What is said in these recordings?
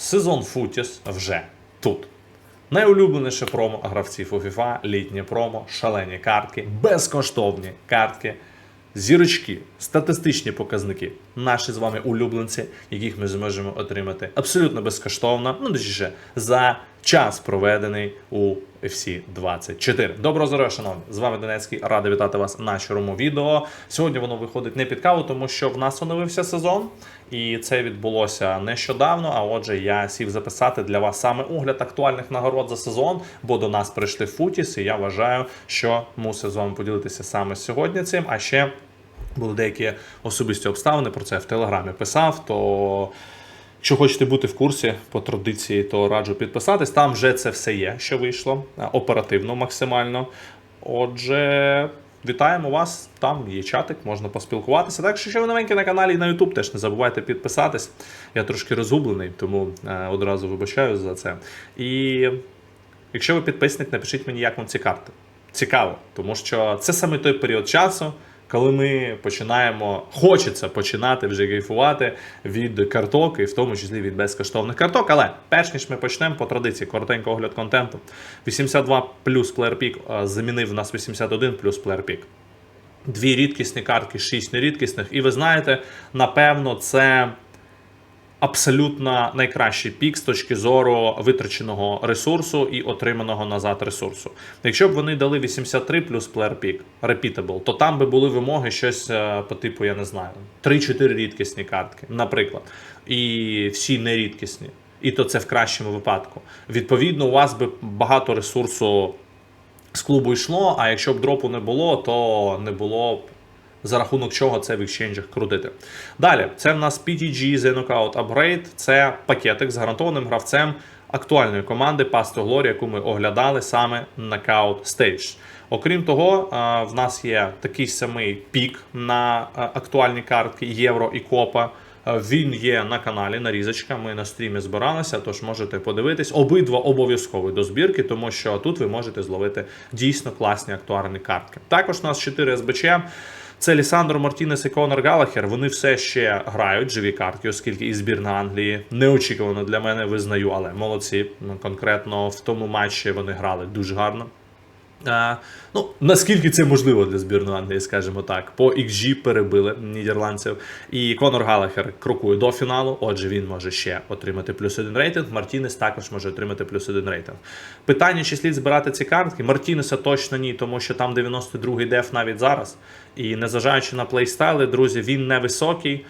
Сезон Футіс вже тут. Найулюбленіше промо гравців у FIFA, літнє промо, шалені картки, безкоштовні картки, зірочки, статистичні показники. Наші з вами улюбленці, яких ми зможемо отримати абсолютно безкоштовно, ну точніше, за час проведений у FC 24. Доброго здоров'я, шановні! З вами Донецький. Радий вітати вас на щорому відео. Сьогодні воно виходить не під каву, тому що в нас оновився сезон, і це відбулося нещодавно. А отже, я сів записати для вас саме огляд актуальних нагород за сезон, бо до нас прийшли Футіс, і я вважаю, що мусив з вами поділитися саме сьогодні цим. А ще були деякі особисті обставини. Про це в телеграмі писав. То Якщо хочете бути в курсі по традиції, то раджу підписатись. Там вже це все є, що вийшло е, оперативно максимально. Отже, вітаємо вас. Там є чатик, можна поспілкуватися. Так що, якщо ви новенькі на каналі і на YouTube, теж не забувайте підписатись. Я трошки розгублений, тому е, одразу вибачаю за це. І якщо ви підписник, напишіть мені, як вам ці карти. Цікаво, тому що це саме той період часу, коли ми починаємо, хочеться починати вже гейфувати від карток, і в тому числі від безкоштовних карток. Але перш ніж ми почнемо по традиції, коротенько огляд контенту. 82 плюс плеерпік замінив нас 81 плюс плеерпік, Дві рідкісні картки, шість нерідкісних. І ви знаєте, напевно, це абсолютно найкращий пік з точки зору витраченого ресурсу і отриманого назад ресурсу. Якщо б вони дали 83 плюс player pick, repeatable, то там би були вимоги щось е, по типу, я не знаю, 3-4 рідкісні картки, наприклад, і всі нерідкісні. І то це в кращому випадку. Відповідно, у вас би багато ресурсу з клубу йшло, а якщо б дропу не було, то не було б за рахунок чого це в екшенджах крутити. Далі, це в нас PTG The Knockout Upgrade, це пакетик з гарантованим гравцем актуальної команди Path to Glory, яку ми оглядали саме Knockout Stage. Окрім того, в нас є такий самий пік на актуальні картки Євро і Копа. Е, Він є на каналі нарізочка. Ми на стрімі збиралися, тож можете подивитись. Обидва обов'язкові до збірки, тому що тут ви можете зловити дійсно класні актуальні картки. Також у нас 4 СБЧ. Це Лісандро Мартінес і Конор Галахер. Вони все ще грають живі картки, оскільки і збірна Англії неочікувано для мене визнаю, але молодці. Конкретно в тому матчі вони грали дуже гарно. Ну, наскільки це можливо для збірної Англії, скажімо так. По XG перебили нідерландців. І Конор Галахер крокує до фіналу. Отже, він може ще отримати плюс один рейтинг. Мартінес також може отримати плюс один рейтинг. Питання, чи слід збирати ці картки? Мартінеса точно ні, тому що там 92-й деф навіть зараз. І незважаючи на плейстайли, друзі, він невисокий.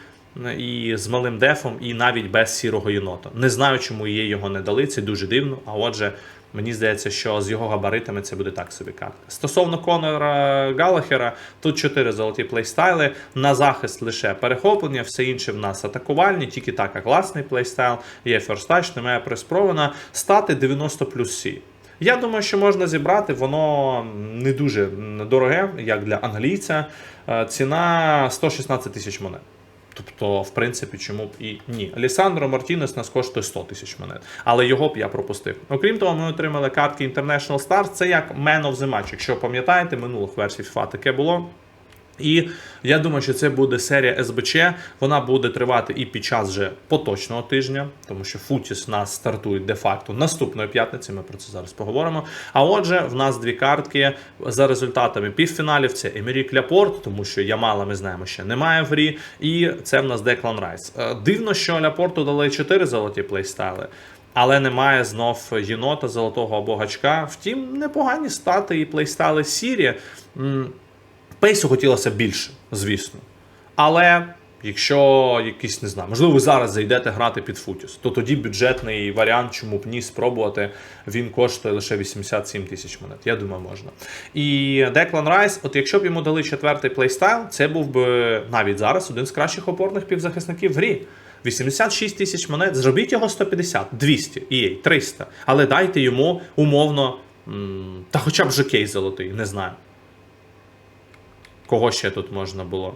І з малим дефом, і навіть без сірого єнота. Не знаю, чому її його не дали. Це дуже дивно. А отже, мені здається, що з його габаритами це буде так собі картка. Стосовно Конора Галахера, тут чотири золоті плейстайли. На захист лише перехоплення, все інше в нас атакувальні, тільки така класний плейстайл. Є ферстач, немає приспрована. Стати 90 плюс Сі. Я думаю, що можна зібрати, воно не дуже дороге, як для англійця. Е, Ціна 116 тисяч монет. Тобто, в принципі, чому б і ні. Лісандро Мартінес нас коштує 100 тисяч монет, але його б я пропустив. Окрім того, ми отримали картки International Stars. Це як Man of the Match. Якщо пам'ятаєте, минулих версій FIFA таке було. І я думаю, що це буде серія СБЧ. Вона буде тривати і під час вже поточного тижня, тому що Футіс нас стартує де-факто наступної п'ятниці. Ми про це зараз поговоримо. А отже, в нас дві картки за результатами півфіналів. Це Емерік Ляпорт, тому що Ямала, ми знаємо, ще немає в грі. І це в нас Деклан Райс. Е, Дивно, що Ляпорту дали 4 золоті плейстайли. Але немає знов єнота золотого або гачка. Втім, непогані стати і плейстайли Сірі. Пейсу хотілося більше, звісно. Але якщо якийсь не знаю, можливо, ви зараз зайдете грати під Футіс, то тоді бюджетний варіант, чому б ні спробувати, він коштує лише 87 тисяч монет. Я думаю, можна. І Деклан Райс, от якщо б йому дали четвертий плейстайл, це був би навіть зараз один з кращих опорних півзахисників в грі. 86 тисяч монет, зробіть його 150, 200, EA, 300. Але дайте йому умовно, та хоча б жокей золотий, не знаю. Кого ще тут можна було?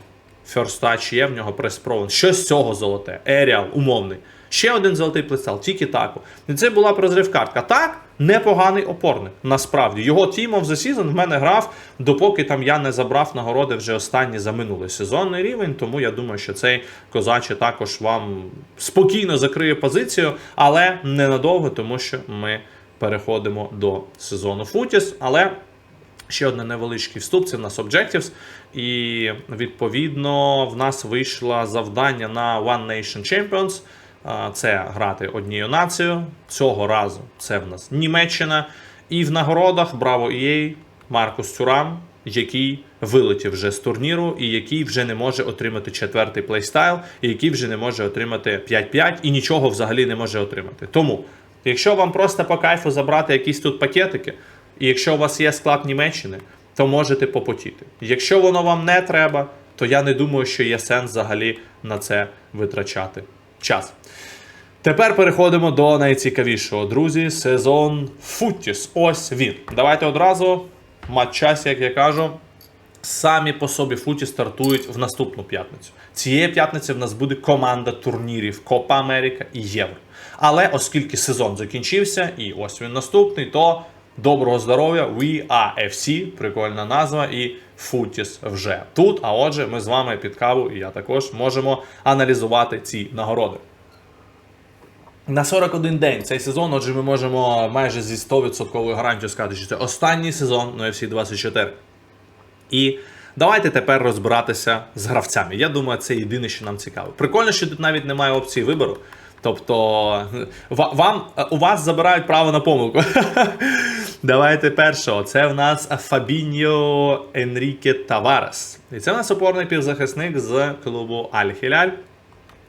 First Touch є, в нього прес-провен. Що з цього золоте? Еріал, умовний. Ще один золотий плейстайл, тільки таку. І це була б розрив картка. Так, непоганий опорник. Насправді. Його Team of the Season в мене грав, допоки там я не забрав нагороди вже останні за минулий сезонний рівень. Тому я думаю, що цей козаче також вам спокійно закриє позицію, але ненадовго, тому що ми переходимо до сезону Футіс. Але Ще один невеличкий вступ, це в нас Objectives. І відповідно в нас вийшло завдання на One Nation Champions. Це грати однією нацією. Цього разу це в нас Німеччина. І в нагородах Браво EA Маркус Тюрам, який вилетів вже з турніру, і який вже не може отримати четвертий плейстайл, і який вже не може отримати 5-5 і нічого взагалі не може отримати. Тому, якщо вам просто по кайфу забрати якісь тут пакетики, і якщо у вас є склад Німеччини, то можете попотіти. Якщо воно вам не треба, то я не думаю, що є сенс взагалі на це витрачати час. Тепер переходимо до найцікавішого, друзі. Сезон Футіс. Ось він. Давайте одразу матч-час, як я кажу. Самі по собі футі стартують в наступну п'ятницю. Цієї п'ятниці в нас буде команда турнірів Копа Америка і Євро. Але оскільки сезон закінчився, і ось він наступний, то доброго здоров'я, We are FC, прикольна назва, і Футіс вже тут. А отже, ми з вами під каву, і я також можемо аналізувати ці нагороди. На 41 день цей сезон, отже, ми можемо майже зі 100% гарантією сказати, що це останній сезон на UFC 24. І давайте тепер розбиратися з гравцями. Я думаю, це єдине, що нам цікаво. Прикольно, що тут навіть немає опції вибору. Тобто вам у вас забирають право на помилку. Давайте першого. Це в нас Фабіньо Енріке Таварес. І це в нас опорний півзахисник з клубу Аль-Хіляль.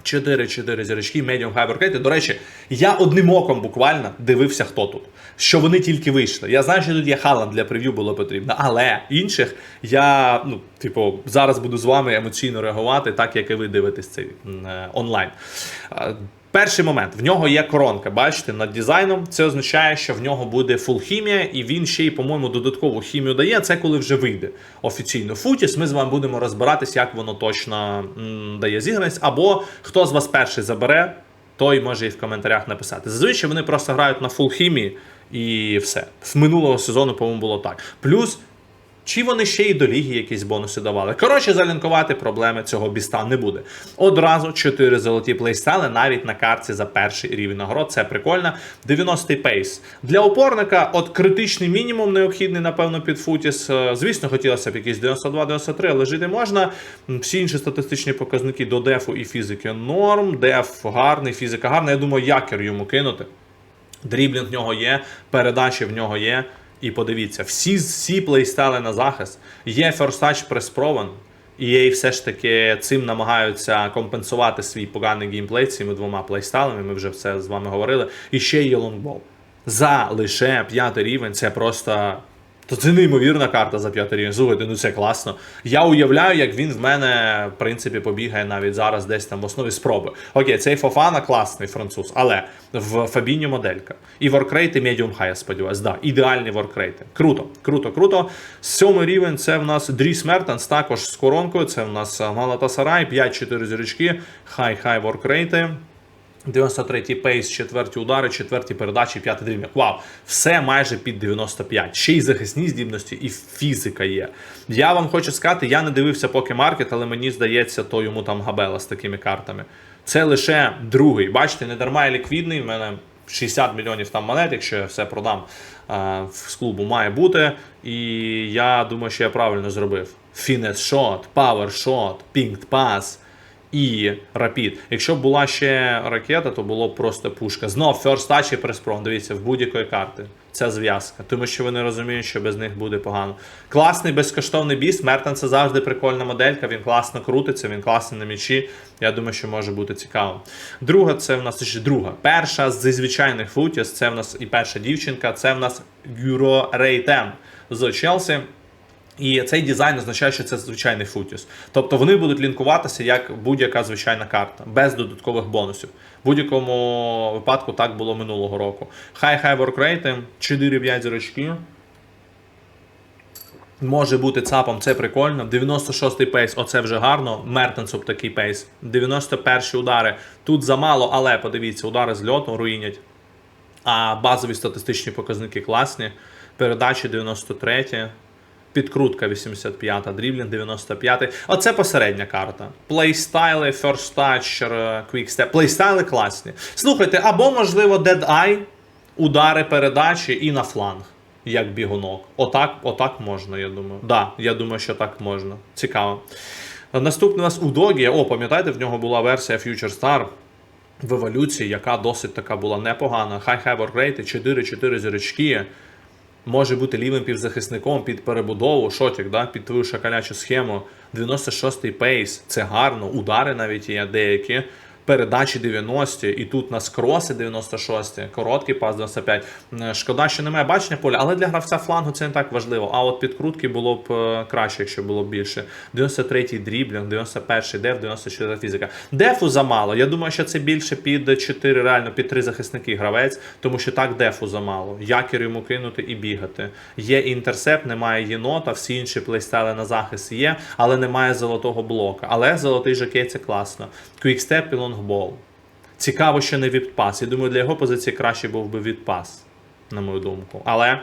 4-4 зірочки, медіум хайберкети. До речі, я одним оком буквально дивився, хто тут. Що вони тільки вийшли. Я знаю, що тут є Халанд для прев'ю було потрібно, але інших я, ну, типу, зараз буду з вами емоційно реагувати, так як і ви дивитесь цей е, онлайн. Перший момент, в нього є коронка, бачите, над дизайном. Це означає, що в нього буде фул хімія, і він ще й, по-моєму, додаткову хімію дає. Це коли вже вийде офіційно Футіс. Ми з вами будемо розбиратись, як воно точно дає зіграність. Або хто з вас перший забере, той може і в коментарях написати. Зазвичай вони просто грають на фул хімії і все. В минулого сезону, по-моєму, було так. Плюс. Чи вони ще й до ліги якісь бонуси давали? Коротше, залінкувати проблеми цього біста не буде. Одразу 4 золоті плейстайли навіть на картці за перший рівень нагород. Це прикольно. 90-й пейс. Для опорника от критичний мінімум необхідний, напевно, під Футіс. Е, Звісно, хотілося б якісь 92-93, але жити можна. Всі інші статистичні показники до дефу і фізики норм. Деф гарний, фізика гарна. Я думаю, якір йому кинути. Дріблінг в нього є, передачі в нього є. І подивіться, всі, всі плейстайли на захист. Є First преспрован, і їй все ж таки цим намагаються компенсувати свій поганий геймплей цими двома плейстайлами. Ми вже все з вами говорили. І ще є лонгбол. За лише п'ятий рівень це просто. То це неймовірна карта за п'ятий рівень. Слухайте, ну це класно. Я уявляю, як він в мене, в принципі, побігає навіть зараз десь там в основі спроби. Окей, цей Фофана класний француз, але в Фабіньо моделька. І воркрейти медіум хай, я сподіваюся. Да, ідеальні воркрейти. Круто, круто, круто. Сьомий рівень це в нас Дріс Мертенс, також з коронкою. Це в нас Галатасарай, 5-4 зірочки, хай-хай воркрейти. 93-й пейс, четверті удари, четверті передачі, п'ятий дрібник. Вау, все майже під 95. Ще й захисні здібності, і фізика є. Я вам хочу сказати, я не дивився поки маркет, але мені здається, то йому там габела з такими картами. Це лише другий. Бачите, не дарма ліквідний. В мене 60 мільйонів там монет, якщо я все продам з клубу, має бути. І я думаю, що я правильно зробив. Фінес шот, пауер шот, пінкт пас і Rapid. Якщо б була ще ракета, то було б просто пушка. Знов First Touch і Pro, дивіться, в будь-якої карти. Це зв'язка, тому що вони розуміють, що без них буде погано. Класний безкоштовний біс. Мертен це завжди прикольна моделька. Він класно крутиться, він класний на м'ячі. Я думаю, що може бути цікаво. Друга, це в нас ще друга. Перша зі звичайних футіс, це в нас і перша дівчинка, це в нас Гюро Рейтен з Челсі. І цей дизайн означає, що це звичайний футіс. Тобто вони будуть лінкуватися як будь-яка звичайна карта, без додаткових бонусів. В будь-якому випадку так було минулого року. Хай хай воркрейти, 4-5 зірочки. Може бути цапом, це прикольно. 96-й пейс, оце вже гарно. Мертенсоп такий пейс. 91-й удари. Тут замало, але подивіться, удари з льоту руїнять. А базові статистичні показники класні. Передачі 93, підкрутка 85, дріблінг 95. Оце посередня карта. Плейстайли, First Touch, е, Quick. Плейстайли класні. Слухайте, або, можливо, Dead Eye, удари передачі і на фланг, як бігунок. Отак, отак можна, я думаю. Да, я думаю, що так можна. Цікаво. Наступний у нас Удогія. О, пам'ятаєте, в нього була версія Future Star в еволюції, яка досить така була непогана. High High Rate, 4-4 зірочки. Може бути лівим півзахисником під перебудову, шотик, да, під твою шакалячу схему. 96-й пейс, це гарно. Удари навіть є деякі. Передачі 90 і тут у нас кроси 96, короткий пас 95. Е, Шкода, що немає бачення поля, але для гравця флангу це не так важливо. А от підкрутки було б е, краще, якщо було б більше. 93-й дріблінг, 91-й деф, 94 фізика. Дефу замало. Я думаю, що це більше під 4, реально під 3 захисники гравець, тому що так дефу замало. Якір йому кинути і бігати. Є інтерсепт, немає єнота, всі інші плейстайли на захист є, але немає золотого блока. Але золотий жокей це класно. Квікстеп і лонгбол. Цікаво, що не відпас. Я думаю, для його позиції краще був би відпас, на мою думку. Але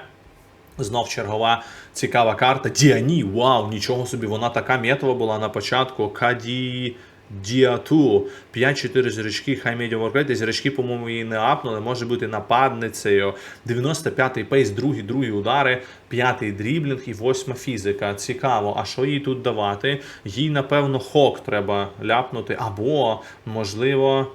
знов чергова цікава карта. Діані, вау, нічого собі, вона така м'ятова була на початку. Каді. Діату 5-4 зірочки, хай медіум воркрети. Зірочки, по-моєму, її не апнули. Може бути нападницею. 95-й пейс, другі, другі удари, п'ятий дріблінг і восьма фізика. Цікаво, а що їй тут давати? Їй, напевно, хок треба ляпнути. Або, можливо,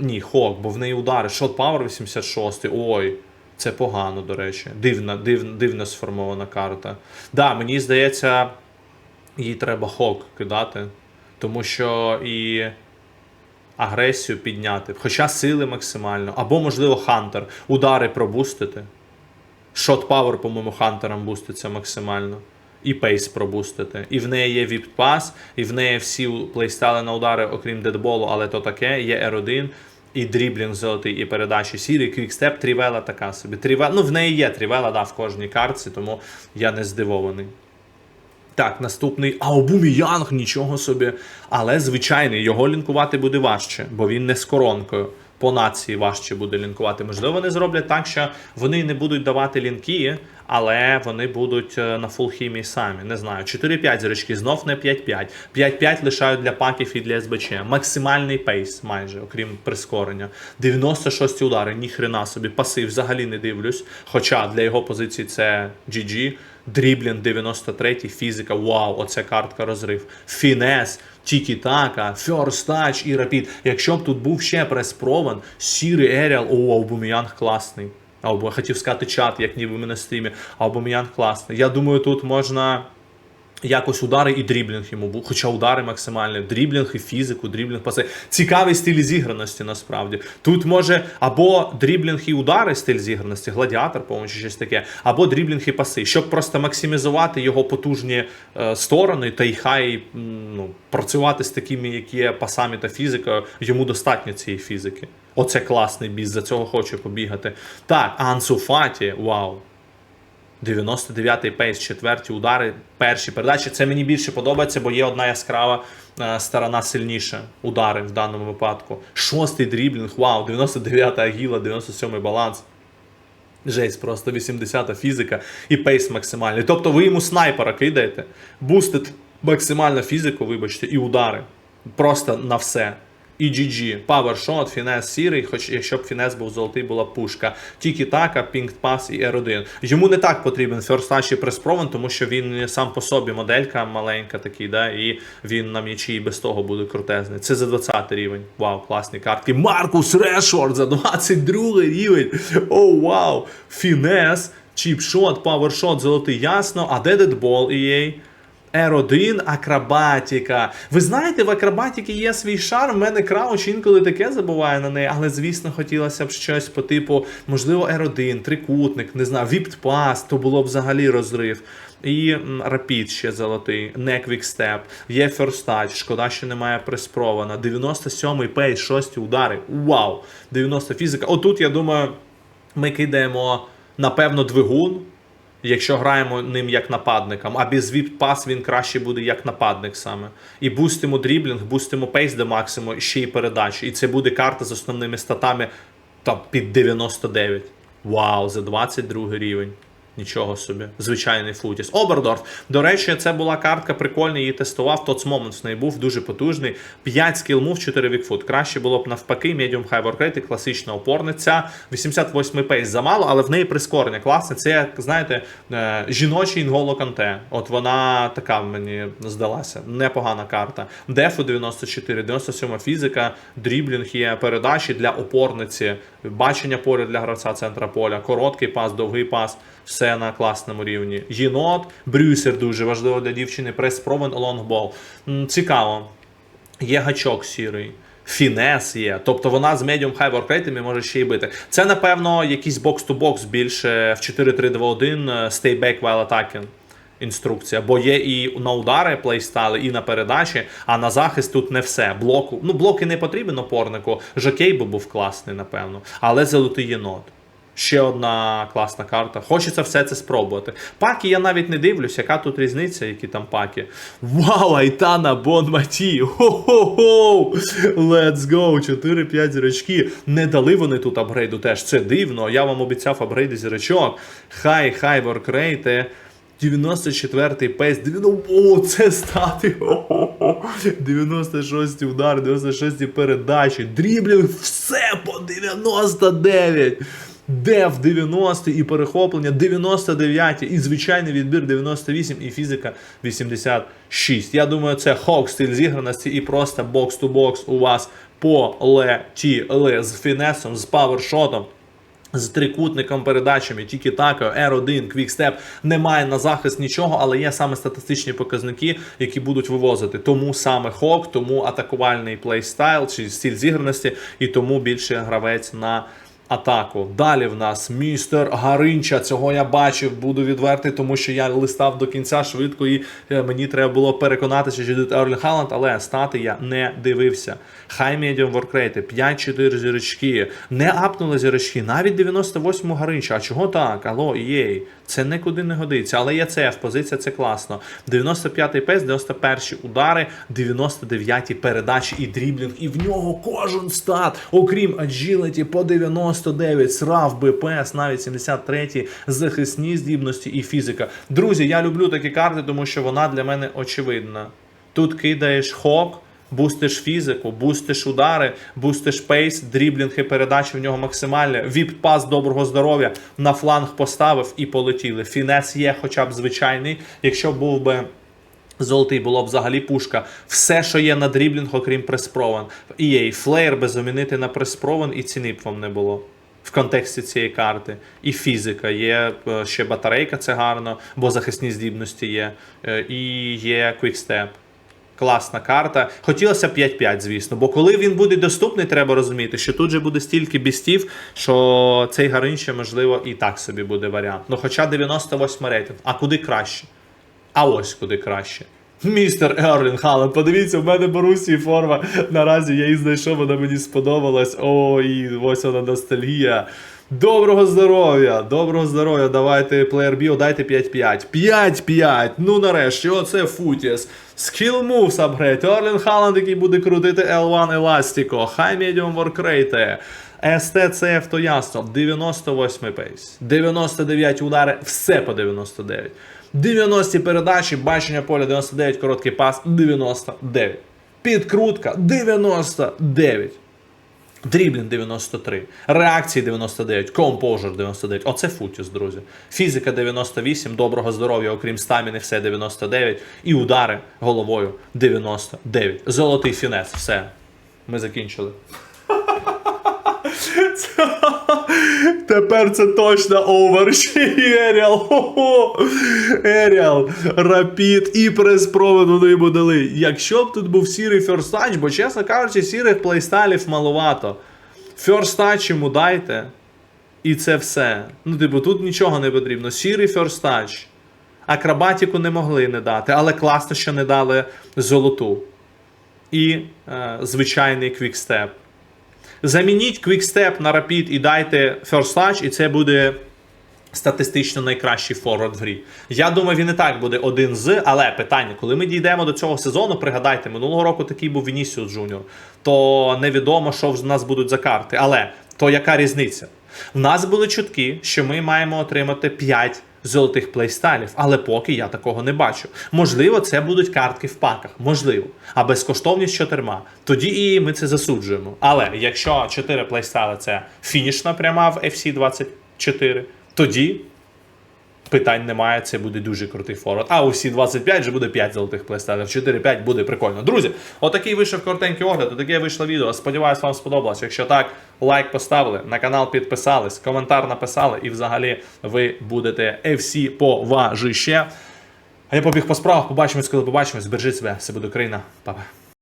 ні, хок, бо в неї удари. Шот Пауер 86. Ой. Це погано, до речі. Дивна, див, дивно сформована карта. Да, мені здається, їй треба хок кидати. Тому що і агресію підняти, хоча сили максимально, або, можливо, Хантер. Удари пробустити. Шот Пауер, по-моєму, Хантером буститься максимально. І пейс пробустити. І в неї є віп-пас, і в неї всі плейстайли на удари, окрім дедболу, але то таке, є R1, і дріблінг золотий, і передачі сірі, квікстеп, трівела така собі. Трівела, ну, в неї є трівела, да, в кожній картці, тому я не здивований. Так, наступний Аубуміянг, нічого собі. Але звичайний, його лінкувати буде важче, бо він не з коронкою. По нації важче буде лінкувати. Можливо, вони зроблять так, що вони не будуть давати лінки, але вони будуть е, на фул хімії самі. Не знаю. 4-5 зірочки, знов не 5-5. 5-5 лишають для паків і для СБЧ. Максимальний пейс, майже, окрім прискорення. 96 удари, ніхрена собі. Паси взагалі не дивлюсь. Хоча для його позиції це GG. Дріблінг 93, фізика, вау, оце картка розрив. Фінес, Тікі-така, Touch і Рапід. Якщо б тут був ще прес-прован, сірий Еріал, о, Аубуміянг класний. Або хотів сказати чат, як ніби ми на стрімі. Аубуміянг класний. Я думаю, тут можна якось удари і дріблінг йому був. Хоча удари максимальні. Дріблінг і фізику, дріблінг паси. Цікавий стиль зіграності насправді. Тут може або дріблінг і удари стиль зіграності, гладіатор, по-моєму, чи щось таке, або дріблінг і паси, щоб просто максимізувати його потужні е, сторони, та й хай ну, працювати з такими, які є пасами та фізикою, йому достатньо цієї фізики. Оце класний біс, за цього хочу побігати. Так, Ансу Фаті, вау. 99-й пейс, четверті удари, перші передачі. Це мені більше подобається, бо є одна яскрава е, сторона сильніша. Удари в даному випадку. Шостий дріблінг, вау, 99-та агіла, 97-й баланс. Жесть, просто 80-та фізика і пейс максимальний. Тобто ви йому снайпера кидаєте, бустить максимально фізику, вибачте, і удари. Просто на все. І GG, Powershot, Фінес сірий, хоч якщо б Фінес був золотий, була пушка. Тільки така, Pink Pass і R1. Йому не так потрібен First і Press тому що він сам по собі моделька маленька такий, да, і він на м'ячі і без того буде крутезний. Це за 20 рівень. Вау, класні картки. Маркус Решорд за 22 рівень. О, вау! Фінес, чіпшот, павершот, золотий ясно. А де дедбол EA? R1 акробатіка. Ви знаєте, в акробатіки є свій шарм. У мене крауч інколи таке забуває на неї, але звісно, хотілося б щось по типу, можливо, R1, трикутник, не знаю, віпт-пас, то було б взагалі розрив. І Rapid ще золотий, не Quickstep, є Touch, шкода, що немає приспрована. 97-й пейс, 6 удари. Вау! 90 фізика. Отут, я думаю, ми кидаємо, напевно, двигун. Якщо граємо ним як нападником, а без віп пас він краще буде як нападник саме. І бустимо дріблінг, бустимо пейс до максимуму, ще й передачі. І це буде карта з основними статами там, під 99. Вау, за 22 рівень. Нічого собі, звичайний футіс. Обердорф. До речі, це була картка прикольна, її тестував. Тоц момент в неї був дуже потужний. 5 скіл мув, 4 вікфут. Краще було б навпаки, медіум хайворкрейт і класична опорниця. 88 пейс замало, але в неї прискорення класне. Це, як знаєте, е, жіночий інголо канте. От вона така мені здалася. Непогана карта. Дефу 94, 97 фізика, дріблінг є передачі для опорниці, бачення поля для гравця центра поля, короткий пас, довгий пас. Все на класному рівні. Єнот, брюсер дуже важливо для дівчини. Прес-провен, лонгбол. Цікаво. Є гачок сірий. Фінес є. Тобто вона з медіум хай воркрейтами може ще й бити. Це, напевно, якийсь бокс-то-бокс більше в 4-3-2-1 е, stay back while attacking. Інструкція, бо є і на удари плейстайли, і на передачі, а на захист тут не все. Блоку. Ну, блоки не потрібен опорнику. Жокей би був класний, напевно. Але золотий єнот. Ще одна класна карта. Хочеться все це спробувати. Паки я навіть не дивлюсь, яка тут різниця, які там паки. Вау, Айтана Бонматі! Хо-хо-хо! Let's go! 4-5 зірочки. Не дали вони тут апгрейду теж. Це дивно. Я вам обіцяв апгрейди зірочок. Хай, хай, воркрейти. 94-й пейс, 90... О, це стати. О-хо-хо. 96 удар, 96 передачі, дріблінг, все по 99. Деф 90 і перехоплення 99 і звичайний відбір 98 і фізика 86. Я думаю, це хок стиль зіграності і просто бокс-ту-бокс у вас полетіли з фінесом, з павершотом. З трикутником передачами, тільки такою, R1, квікстеп, немає на захист нічого, але є саме статистичні показники, які будуть вивозити. Тому саме хок, тому атакувальний плейстайл чи стиль зіграності, і тому більше гравець на атаку. Далі в нас містер Гаринча. Цього я бачив, буду відвертий, тому що я листав до кінця швидко і е, мені треба було переконатися, що йде Ерлін Халанд, але стати я не дивився. Хай медіум воркрейти, 5-4 зірочки. Не апнули зірочки, навіть 98 Гаринча. А чого так? Алло, єй. Це нікуди не годиться. Але є CF, позиція це класно. 95-й пес, 91-й удари, 99-й передачі і дріблінг. І в нього кожен стат, окрім аджиліті по 99, срав, БПС, навіть 73-й, захисні здібності і фізика. Друзі, я люблю такі карти, тому що вона для мене очевидна. Тут кидаєш хок. Бустиш фізику, бустиш удари, бустиш пейс, дріблінг і передачі в нього максимальне. Віп-пас доброго здоров'я на фланг поставив і полетіли. Фінес є хоча б звичайний. Якщо був би золотий, було б взагалі пушка. Все, що є на дріблінг, окрім преспрован. EA, флеєр би замінити на преспрован і ціни б вам не було. В контексті цієї карти. І фізика, є е, ще батарейка, це гарно, бо захисні здібності є. е, І є квікстеп. Класна карта. Хотілося 5-5, звісно. Бо коли він буде доступний, треба розуміти, що тут же буде стільки бістів, що цей Гаринче, можливо, і так собі буде варіант. Ну, хоча 98 рейтинг. А куди краще? А ось куди краще. Містер Ерлін Хален, подивіться, в мене Борусії форма. Наразі я її знайшов, вона мені сподобалась. О, і ось вона ностальгія. Доброго здоров'я! Доброго здоров'я! Давайте Player Bio, дайте 5-5. 5-5! Ну нарешті, оце Футіс. Skill Moves апгрейд. Ерлін Халанд, який буде крутити L1 Еластіко. High Medium Workrate. STCF то ясно. 98 пейс. 99 удари, все по 99. 90 передачі, бачення поля 99, короткий пас 99. Підкрутка 99. Дріблін 93, реакції 99, компожер 99. Оце футіс, друзі. Фізика 98, доброго здоров'я, окрім стаміни, все 99. І удари головою 99. Золотий фінес. Все. Ми закінчили. Тепер це точно овер. Ще й Еріал. Еріал, Рапід і прес-провод вони йому дали. Якщо б тут був сірий ферстач, бо, чесно кажучи, сірих плейстайлів маловато. Ферстач йому дайте. І це все. Ну, типу, тут нічого не потрібно. Сірий ферстач. Акробатіку не могли не дати, але класно, що не дали золоту. І е, звичайний квікстеп. Замініть квікстеп на Rapid і дайте First Touch, і це буде статистично найкращий форвард в грі. Я думаю, він і так буде один з, але питання, коли ми дійдемо до цього сезону, пригадайте, минулого року такий був Вінісіус Джуніор, то невідомо, що в нас будуть за карти. Але то яка різниця? В нас були чутки, що ми маємо отримати 5 золотих плейстайлів, але поки я такого не бачу. Можливо, це будуть картки в паках, можливо. А безкоштовність з чотирма. Тоді і ми це засуджуємо. Але якщо чотири плейстайли це фінішна пряма в FC 24, тоді питань немає, це буде дуже крутий форвард. А у всі 25 вже буде 5 золотих плейстайлів, 4-5 буде прикольно. Друзі, отакий вийшов коротенький огляд, отаке вийшло відео. Сподіваюсь, вам сподобалось. Якщо так, лайк поставили, на канал підписались, коментар написали, і взагалі ви будете FC поважище. А я побіг по справах, побачимось, коли побачимось. Бережіть себе, все буде Україна. Па-па.